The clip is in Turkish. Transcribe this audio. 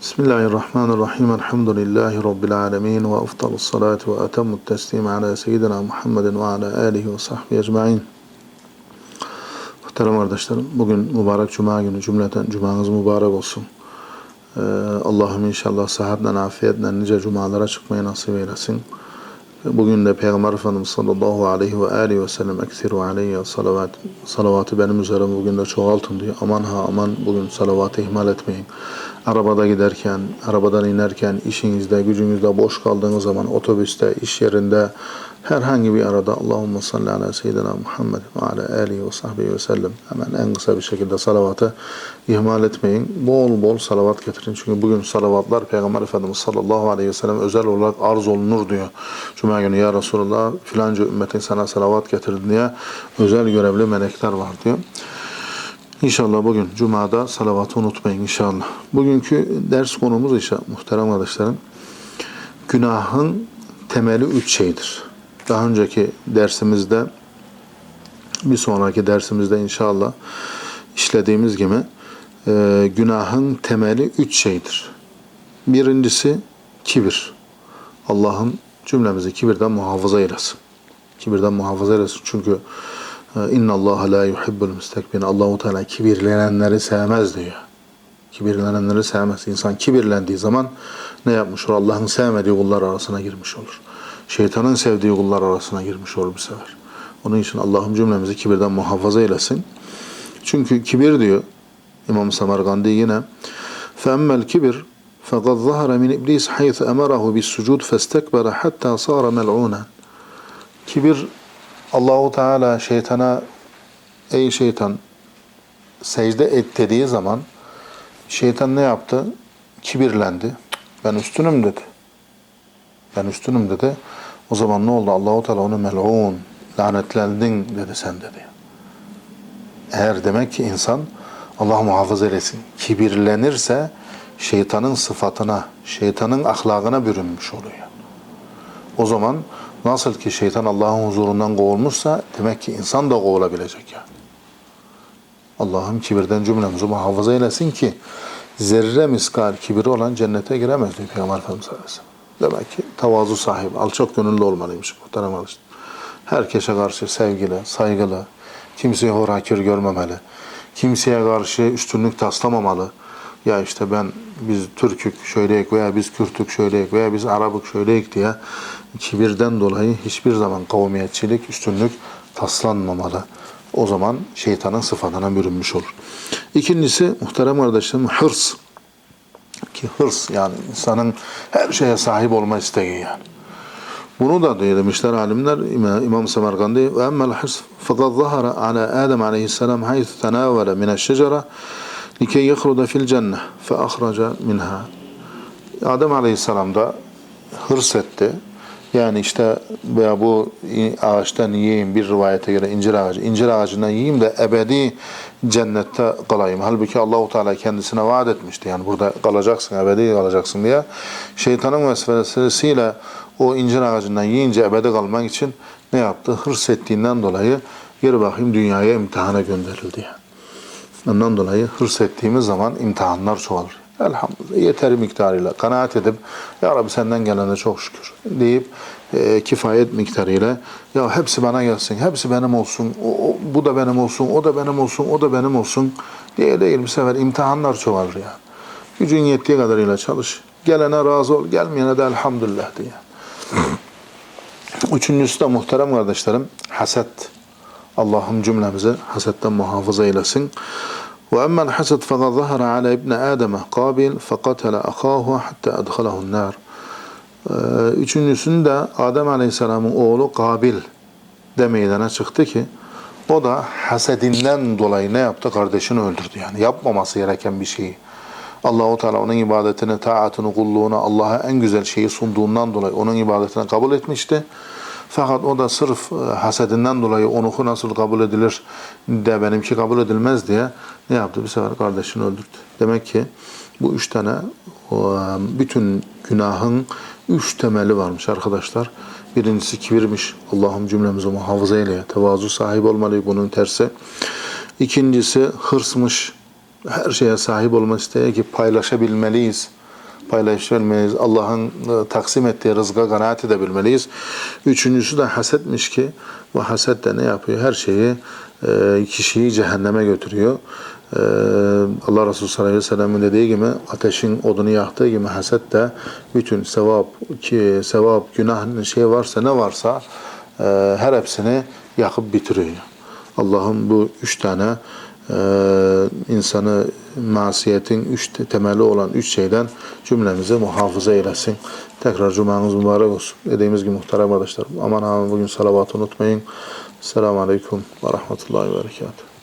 Bismillahirrahmanirrahim. Elhamdülillahi Rabbil alemin. Ve afdalus salatu ve atamut teslim ala seyyidina Muhammedin ve ala alihi ve sahbihi ecma'in. Muhterem kardeşlerim, bugün mübarek cuma günü cümleten cumanız mübarek olsun. Ee, Allah'ım inşallah sıhhatle, afiyetle nice cumalara çıkmayı nasip eylesin. Bugün de Peygamber Efendimiz sallallahu aleyhi ve aleyhi ve sellem eksiru aleyhi salavat, salavatı benim üzerime bugün de çoğaltın diyor. Aman ha aman bugün salavatı ihmal etmeyin. Arabada giderken, arabadan inerken, işinizde, gücünüzde boş kaldığınız zaman, otobüste, iş yerinde, herhangi bir arada Allahümme salli ala seyyidina Muhammed ve ala alihi ve sahbihi ve sellem hemen en kısa bir şekilde salavatı ihmal etmeyin. Bol bol salavat getirin. Çünkü bugün salavatlar Peygamber Efendimiz sallallahu aleyhi ve sellem özel olarak arz olunur diyor. Cuma günü ya Resulullah filanca ümmetin sana salavat getirdi diye özel görevli melekler var diyor. İnşallah bugün Cuma'da salavatı unutmayın inşallah. Bugünkü ders konumuz inşallah muhterem kardeşlerim. Günahın temeli üç şeydir. Daha önceki dersimizde bir sonraki dersimizde inşallah işlediğimiz gibi e, günahın temeli üç şeydir. Birincisi kibir. Allah'ın cümlemizi kibirden muhafaza eylesin. Kibirden muhafaza eylesin. Çünkü İnna Allah la yuhibbul mustakbirin. Allahu Teala kibirlenenleri sevmez diyor. Kibirlenenleri sevmez. İnsan kibirlendiği zaman ne yapmış olur? Allah'ın sevmediği kullar arasına girmiş olur. Şeytanın sevdiği kullar arasına girmiş olur bu sefer. Onun için Allah'ım cümlemizi kibirden muhafaza eylesin. Çünkü kibir diyor İmam Samargandi yine فَأَمَّا الْكِبِرْ فَقَدْ ظَهَرَ مِنْ إِبْلِيسِ حَيْثَ أَمَرَهُ بِالسُّجُودِ فَاسْتَكْبَرَ حَتَّى صَارَ مَلْعُونًا Kibir Allahu Teala şeytana ey şeytan secde et dediği zaman şeytan ne yaptı? Kibirlendi. Ben üstünüm dedi. Ben üstünüm dedi. O zaman ne oldu? Allahu Teala onu mel'un, lanetlendin dedi sen dedi. Eğer demek ki insan Allah muhafaza eylesin. Kibirlenirse şeytanın sıfatına, şeytanın ahlakına bürünmüş oluyor. O zaman nasıl ki şeytan Allah'ın huzurundan kovulmuşsa demek ki insan da kovulabilecek yani. Allah'ım kibirden cümlemizi muhafaza eylesin ki zerre miskal kibiri olan cennete giremez diyor Peygamber Efendimiz sallallahu aleyhi ve sellem. Demek ki tavazu sahibi, alçak gönüllü olmalıymış muhterem arkadaşlar. Herkese karşı sevgili, saygılı, kimseyi hor hakir görmemeli, kimseye karşı üstünlük taslamamalı. Ya işte ben biz Türkük şöyleyik veya biz Kürtük şöyleyik veya biz Arabık şöyleyik diye kibirden dolayı hiçbir zaman kavmiyetçilik, üstünlük taslanmamalı. O zaman şeytanın sıfatına bürünmüş olur. İkincisi muhterem kardeşlerim hırs. Ki hırs yani insanın her şeye sahip olma isteği yani. Bunu da demişler alimler İmam Semerkandi ve emmel hırs fakat zahara ala Adem aleyhisselam haythu tenavele mineşşecere likey yehruda fil cenneh fe ahraca minha. Adem aleyhisselam da hırs etti. Yani işte veya bu ağaçtan yiyeyim bir rivayete göre incir ağacı, incir ağacından yiyeyim de ebedi cennette kalayım. Halbuki Allahu Teala kendisine vaat etmişti. Yani burada kalacaksın, ebedi kalacaksın diye. Şeytanın vesvesesiyle o incir ağacından yiyince ebedi kalmak için ne yaptı? Hırs ettiğinden dolayı geri bakayım dünyaya imtihana gönderildi. Yani. Ondan dolayı hırs ettiğimiz zaman imtihanlar çoğalır. Elhamdülillah yeteri miktarıyla kanaat edip Ya Rabbi senden gelene çok şükür deyip e, kifayet miktarıyla ya hepsi bana gelsin, hepsi benim olsun, o, o, bu da benim olsun, o da benim olsun, o da benim olsun diye değil bir sefer imtihanlar çoğalır yani. Gücün yettiği kadarıyla çalış. Gelene razı ol, gelmeyene de elhamdülillah diye. Üçüncüsü de muhterem kardeşlerim haset. Allah'ım cümlemizi hasetten muhafaza eylesin. وأما الحسد فقد ظهر على ابن آدم قابل فقتل أخاه حتى أدخله النار Üçüncüsünde Adem Aleyhisselam'ın oğlu Kabil de meydana çıktı ki o da hasedinden dolayı ne yaptı? Kardeşini öldürdü yani. Yapmaması gereken bir şeyi. Allahu Teala onun ibadetini, taatını, kulluğunu Allah'a en güzel şeyi sunduğundan dolayı onun ibadetini kabul etmişti. Fakat o da sırf hasedinden dolayı onuku nasıl kabul edilir de benimki kabul edilmez diye ne yaptı? Bir sefer kardeşini öldürdü. Demek ki bu üç tane bütün günahın üç temeli varmış arkadaşlar. Birincisi kibirmiş. Allah'ım cümlemizi muhafaza eyle. Tevazu sahibi olmalı bunun tersi. İkincisi hırsmış. Her şeye sahip olma isteği ki paylaşabilmeliyiz. Paylaşabilmeliyiz. Allah'ın e, taksim ettiği rızka kanaat edebilmeliyiz. Üçüncüsü de hasetmiş ki bu haset de ne yapıyor? Her şeyi e, kişiyi cehenneme götürüyor. E, Allah Resulü sallallahu aleyhi ve sellem'in dediği gibi ateşin odunu yaktığı gibi haset de bütün sevap ki sevap günah şey varsa ne varsa her hepsini yakıp bitiriyor. Allah'ım bu üç tane insanı masiyetin üç te- temeli olan üç şeyden cümlemizi muhafaza eylesin. Tekrar cumanız mübarek olsun. Dediğimiz gibi muhterem arkadaşlar. Aman aman bugün salavatı unutmayın. Selamun Aleyküm ve Rahmetullahi ve Berekatuhu.